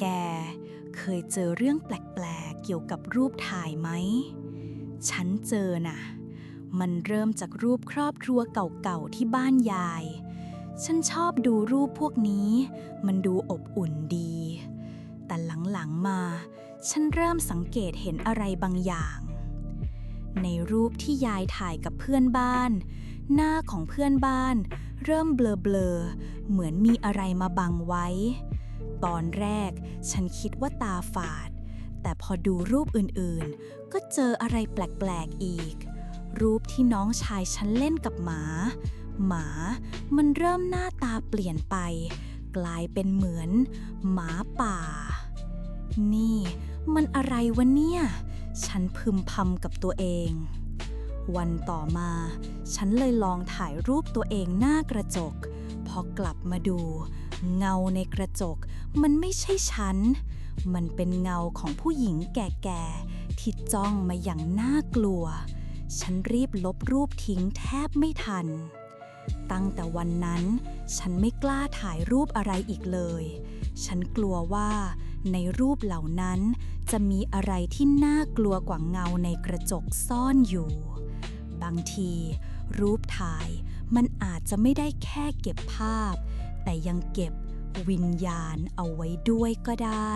แก เคยเจอเรื่องแปลกๆ เกี่ยวกับรูปถ่ายไหม ฉันเจอน่ะ มันเริ่มจากรูปครอบครัวเก่าๆ ที่บ้านยาย ฉันชอบดูรูปพวกนี้ มันดูอบอุ่นดี แต่หลังๆมา ฉันเริ่มสังเกตเห็นอะไรบางอย่าง ในรูปที่ยายถ่ายกับเพื่อนบ้าน หน้าของเพื่อนบ้าน เริ่มเบลอๆ เหมือนมีอะไรมาบังไว้ ตอนแรกฉันคิดว่าตาฝาด แต่พอดูรูปอื่นๆ ก็เจออะไรแปลกๆอีก รูปที่น้องชายฉันเล่นกับหมา หมามันเริ่มหน้าตาเปลี่ยนไป กลายเป็นเหมือน หมาป่า นี่มันอะไรวะเนี่ย ฉันพึมพำกับตัวเอง วันต่อมา ฉันเลยลองถ่ายรูปตัวเองหน้ากระจก พอกลับมาดู เงาในกระจก มันไม่ใช่ฉัน มันเป็นเงาของผู้หญิงแก่ๆ ที่จ้องมาอย่างน่ากลัว ฉันรีบลบรูปทิ้งแทบไม่ทัน ตั้งแต่วันนั้น ฉันไม่กล้าถ่ายรูปอะไรอีกเลย ฉันกลัวว่าในรูปเหล่านั้นจะมีอะไรที่น่ากลัวกว่าเงาในกระจกซ่อนอยู่ บางที รูปถ่ายมันอาจจะไม่ได้แค่เก็บภาพ แต่ยังเก็บวิญญาณเอาไว้ด้วยก็ได้